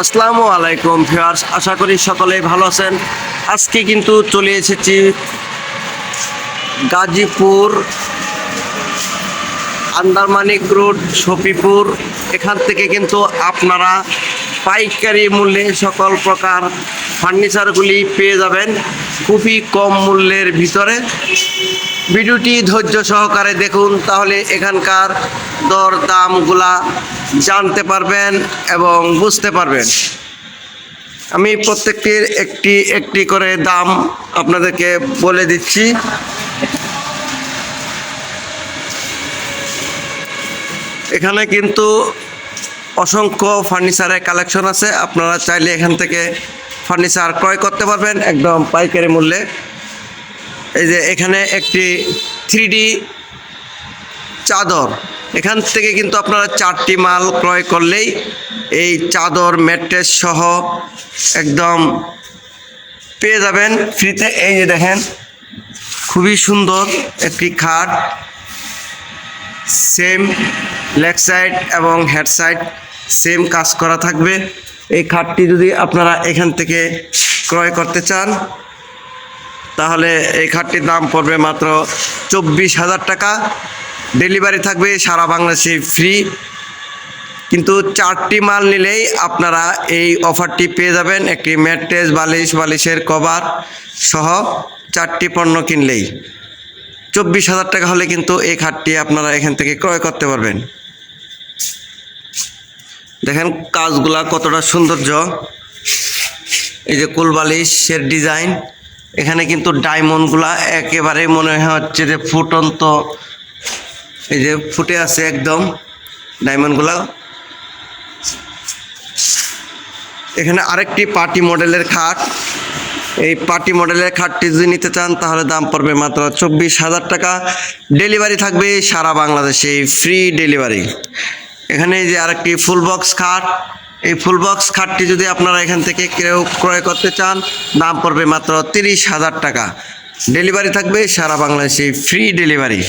আসসালামু আলাইকুম ভিউয়ার্স, আশা করি সকলে ভালো আছেন। আজকে কিন্তু চলে এসেছি গাজীপুর আন্দারমানিক রোড, শফিপুর। এখান থেকে কিন্তু আপনারা পাইকারি মূল্যে সকল প্রকার ফার্নিচারগুলি পেয়ে যাবেন খুবই কম মূল্যের ভিতরে। ভিডিওটি ধৈর্য সহকারে দেখুন, তাহলে এখানকার দর দামগুলা জানতে পারবেন এবং বুঝতে পারবেন। আমি প্রত্যেকটির একটি একটি করে দাম আপনাদেরকে বলে দিচ্ছি। এখানে কিন্তু অসংখ্য ফার্নিচারের কালেকশন আছে। আপনারা চাইলে এখান থেকে ফার্নিচার ক্রয় করতে পারবেন একদম পাইকারি মূল্যে। এই যে এখানে একটি থ্রি চাদর। এখান থেকে কিন্তু আপনারা চারটি মাল ক্রয় করলেই এই চাদর, ম্যাট্রেস সহ একদম পেয়ে যাবেন ফ্রিতে। এই যে দেখেন, খুবই সুন্দর একটি খাট, সেম লেগ সাইড এবং হেড সাইড। সেম কাজ করা থাকবে। এই খাটটি যদি আপনারা এখান থেকে ক্রয় করতে চান, তাহলে এই খাটটির দাম পড়বে মাত্র চব্বিশ হাজার টাকা। ডেলিভারি থাকবে সারা বাংলাদেশে ফ্রি। কিন্তু চারটি মাল নিলেই আপনারা এই অফারটি পেয়ে যাবেন। একটি ম্যাট্রেস বালিশ, বালিশের কভার সহ চারটি পণ্য কিনলেই। চব্বিশ হাজার টাকা হলে কিন্তু এই খাটটি আপনারা এখান থেকে ক্রয় করতে পারবেন। দেখেন কাজগুলা কতটা সৌন্দর্য। এই যে কুলবালিশের ডিজাইন, এখানে কিন্তু ডায়মন্ডগুলা একেবারে মনে হচ্ছে যে ফুটন্ত। এই যে ফুটে আছে একদম ডায়মন্ডগুলা এখানে আরেকটি পার্টি মডেলের খাট। এই পার্টি মডেলের খাটটি যদি নিতে চান, তাহলে দাম পড়বে মাত্র চব্বিশ হাজার টাকা। ডেলিভারি থাকবে সারা বাংলাদেশে ফ্রি ডেলিভারি। এখানে যে আরেকটি ফুল বক্স খাট। এই ফুল বক্স খাটটি যদি আপনারা এখান থেকে কেউ ক্রয় করতে চান, দাম পড়বে মাত্র তিরিশ হাজার টাকা। ডেলিভারি থাকবে সারা বাংলাদেশে ফ্রি ডেলিভারি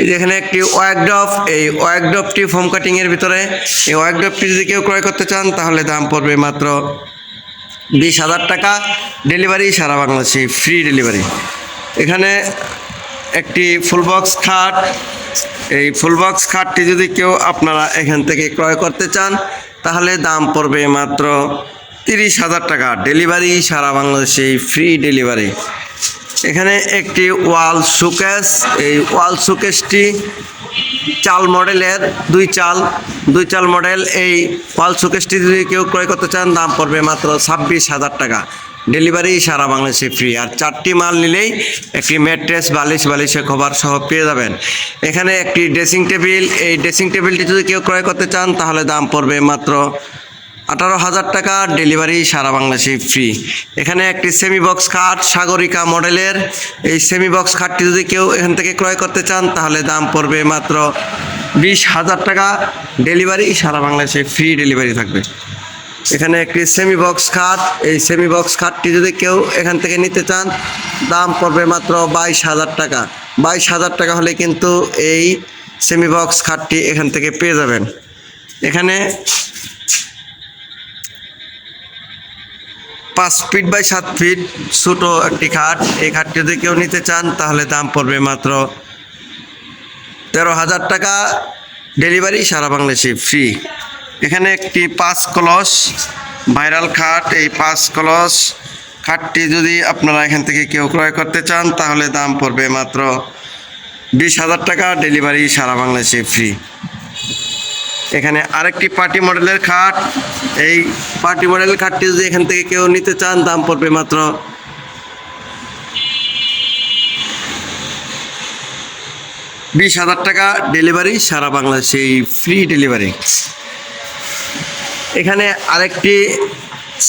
এই যে এখানে একটি ওয়াকডপ এই ওয়াকডপটি ফোম কাটিংয়ের ভিতরে। এই ওয়াকডপটি যদি কেউ ক্রয় করতে চান, তাহলে দাম পড়বে মাত্র বিশ হাজার টাকা। ডেলিভারি সারা বাংলাদেশে ফ্রি ডেলিভারি এখানে একটি ফুল বক্স খাট। এই ফুলবক্স খাটটি যদি কেউ আপনারা এখান থেকে ক্রয় করতে চান, তাহলে দাম পড়বে মাত্র তিরিশ হাজার টাকা। ডেলিভারি সারা বাংলাদেশে ফ্রি ডেলিভারি এখানে একটি ওয়াল শোকেস, এই ওয়াল শোকেসটি চাল মডেলের দুই চাল দুই চাল মডেল। এই ওয়াল শোকেসটি যদি কেউ ক্রয় করতে চান, দাম পড়বে মাত্র ছাব্বিশ হাজার টাকা। ডেলিভারি সারা বাংলাদেশে ফ্রি আর চারটি মাল নিলেই একটি ম্যাট্রেস বালিশ, বালিশে কভার সহ পেয়ে যাবেন। এখানে একটি ড্রেসিং টেবিল এই ড্রেসিং টেবিলটি যদি কেউ ক্রয় করতে চান, তাহলে দাম পড়বে মাত্র আঠারো হাজার টাকা। ডেলিভারি সারা বাংলাদেশে ফ্রি এখানে একটি সেমি বক্স খাট সাগরিকা মডেলের এই সেমি বক্স খাটটি যদি কেউ এখান থেকে ক্রয় করতে চান, তাহলে দাম পড়বে মাত্র বিশ হাজার টাকা। ডেলিভারি সারা বাংলাদেশে ফ্রি ডেলিভারি থাকবে। এখানে একটি সেমি বক্স খাট। এই সেমি বক্স খাটটি যদি কেউ এখান থেকে নিতে চান, দাম পড়বে মাত্র বাইশ হাজার টাকা। বাইশ হাজার টাকা হলে কিন্তু এই সেমি বক্স খাটটি এখান থেকে পেয়ে যাবেন। এখানে পাঁচ ফিট বাই সাত ফিট ছোটো একটি খাট। এই খাটটি যদি কেউ নিতে চান, তাহলে দাম পড়বে মাত্র তেরো হাজার টাকা। ডেলিভারি সারা বাংলাদেশে ফ্রি। এখানে একটি পাঁচ কলস, ভাইরাল খাট। এই পাঁচ কলস খাটটি যদি আপনারা এখান থেকে কেউ ক্রয় করতে চান, তাহলে দাম পড়বে মাত্র বিশ হাজার টাকা, ডেলিভারি সারা বাংলাদেশে ফ্রি। এখানে আরেকটি পার্টি মডেলের খাট। এই পার্টি মডেলের খাটটি যদি এখান থেকে কেউ নিতে চান, দাম পড়বে মাত্র বিশ হাজার টাকা, ডেলিভারি সারা বাংলাদেশে ফ্রি ডেলিভারি। এখানে আরেকটি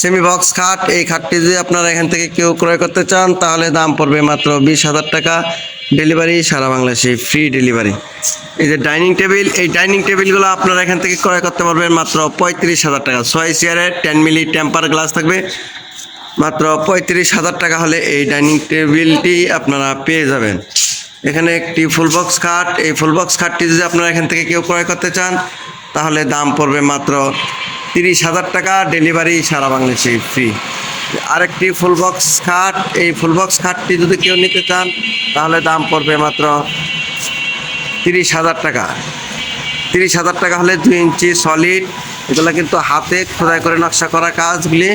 সেমি বক্স খাট। এই খাটটি যদি আপনারা এখান থেকে কেউ ক্রয় করতে চান, তাহলে দাম পড়বে মাত্র বিশ হাজার টাকা। ডেলিভারি সারা বাংলাদেশে ফ্রি ডেলিভারি এই যে ডাইনিং টেবিল এই ডাইনিং টেবিলগুলো আপনারা এখান থেকে ক্রয় করতে পারবেন মাত্র পঁয়ত্রিশ হাজার টাকা। ছয় চেয়ারের টেন মিলি টেম্পার গ্লাস থাকবে। মাত্র পঁয়ত্রিশ হাজার টাকা হলে এই ডাইনিং টেবিলটি আপনারা পেয়ে যাবেন। এখানে একটি ফুল বক্স খাট। এই ফুল বক্স খাটটি যদি আপনারা এখান থেকে কেউ ক্রয় করতে চান, তাহলে দাম পড়বে মাত্র তিরিশ হাজার টাকা ডেলিভারি সারা বাংলাদেশে ফ্রি আরেকটি ফুলবক্স খাট, এই ফুলবক্স খাটটি যদি কেউ নিতে চান, তাহলে দাম পড়বে মাত্র তিরিশ হাজার টাকা। তিরিশ হাজার টাকা হলে দুই ইঞ্চি সলিড এগুলো কিন্তু হাতে খোদাই করে নকশা করা কাজগুলি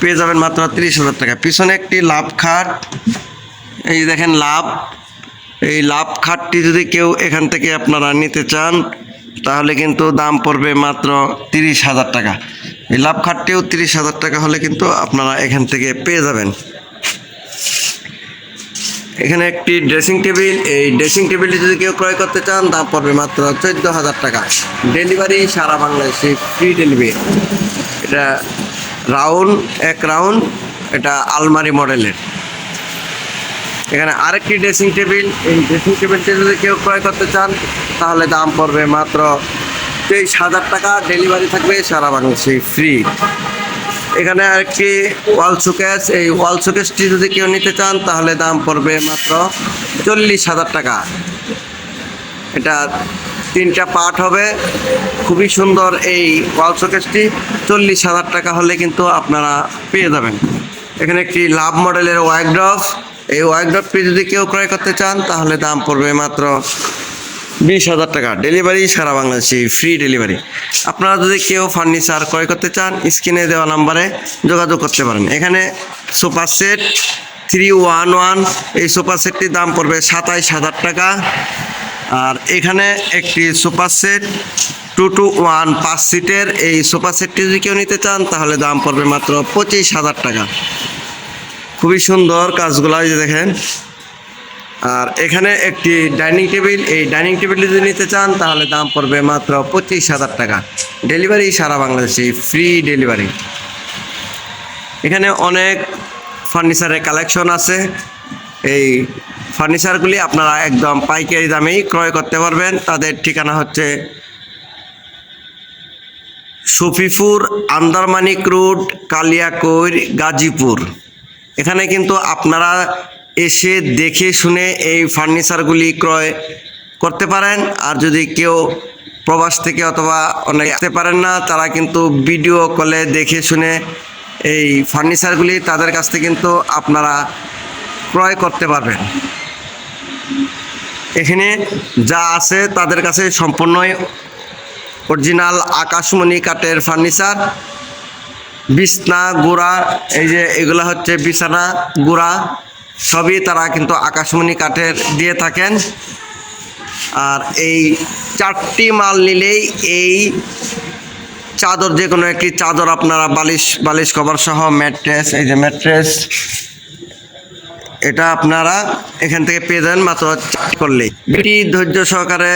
পেয়ে যাবেন মাত্র তিরিশ হাজার টাকা। পিছনে একটি লাভ খাট, এই দেখেন লাভ, এই লাভ খাটটি যদি কেউ এখান থেকে আপনারা নিতে চান তাহলে কিন্তু দাম পড়বে মাত্র তিরিশ হাজার টাকা। এই লাভ খাটটিও তিরিশ হাজার টাকা হলে কিন্তু আপনারা এখান থেকে পেয়ে যাবেন। এখানে একটি ড্রেসিং টেবিল এই ড্রেসিং টেবিলটি যদি কেউ ক্রয় করতে চান, দাম পড়বে মাত্র চোদ্দ হাজার টাকা। ডেলিভারি সারা বাংলাদেশে ফ্রি ডেলিভারি এটা রাউন্ড, এক রাউন্ড, এটা আলমারি মডেলের। এখানে আরেকটি ড্রেসিং টেবিল এই ড্রেসিং টেবিলটি যদি কেউ ক্রয় করতে চান, তাহলে দাম পড়বে মাত্র তেইশ হাজার টাকা। ডেলিভারি থাকবে সারা বাংলাদেশে ফ্রি এখানে আরেকটি ওয়াল শোকেস এই ওয়াল শোকেসটি যদি কেউ নিতে চান, তাহলে দাম পড়বে মাত্র চল্লিশ হাজার টাকা। এটা তিনটা পার্ট হবে। খুবই সুন্দর এই ওয়াল শোকেসটি চল্লিশ হাজার টাকা হলে কিন্তু আপনারা পেয়ে যাবেন। এখানে একটি লাভ মডেলের ওয়াইকড্রফ এই ওয়াইকড্রফটি যদি কেউ ক্রয় করতে চান, তাহলে দাম পড়বে মাত্র বিশ হাজার টাকা। ডেলিভারি সারা বাংলাদেশে ফ্রি ডেলিভারি আপনারা যদি কেউ ফার্নিচার ক্রয় করতে চান, স্ক্রিনে দেওয়া নাম্বারে যোগাযোগ করতে পারেন। এখানে sofa set three one one এই সোফা সেটটির দাম পড়বে সাতাইশ হাজার টাকা। আর এখানে একটি sofa set two two one পাঁচ সিটের এই সোফা সেটটি যদি কেউ নিতে চান, তাহলে দাম পড়বে মাত্র পঁচিশ হাজার টাকা। খুবই সুন্দর কাজগুলো যে দেখেন। আর এখানে একটি ডাইনিং টেবিল, এই ডাইনিং টেবিল যদি নিতে চান, তাহলে দাম পড়বে মাত্র পঁচিশ হাজার টাকা। ডেলিভারি সারা বাংলাদেশে ফ্রি ডেলিভারি। এখানে অনেক ফার্নিচারের কালেকশন আছে। এই ফার্নিচারগুলি আপনারা একদম পাইকারি দামেই ক্রয় করতে পারবেন। তাদের ঠিকানা হচ্ছে শফিপুর আন্দারমানিক রোড, কালিয়াকৈর, গাজীপুর। এখানে কিন্তু আপনারা এসে দেখে শুনে এই ফার্নিচারগুলি ক্রয় করতে পারেন। আর যদি কেউ প্রবাস থেকে অথবা অনেক আসতে পারেন না, তারা কিন্তু ভিডিও কলে দেখে শুনে এই ফার্নিচারগুলি তাদের কাছ থেকে কিন্তু আপনারা ক্রয় করতে পারবেন। এখানে যা আছে তাদের কাছে সম্পূর্ণই অরিজিনাল আকাশমণি কাঠের ফার্নিচার, বিছনা, গুড়া, এই যে এগুলো হচ্ছে বিছানা, গুড়া, সবই তারা কিন্তু আকাশমণি কাঠের দিয়ে থাকেন। আর এই চারটি মাল নিলেই এই চাদর যে কোনো একটি চাদর আপনারা বালিশ বালিশ, কভার সহ, ম্যাট্রেস, এই যে ম্যাট্রেস, এটা আপনারা এখান থেকে পেয়ে যান মাত্র করলেই। এটি ধৈর্য সহকারে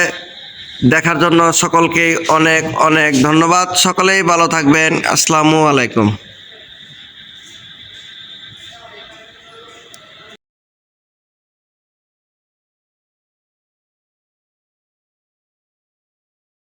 দেখার জন্য সকলকে অনেক অনেক ধন্যবাদ। সকলেই ভালো থাকবেন। আসসালামু আলাইকুম।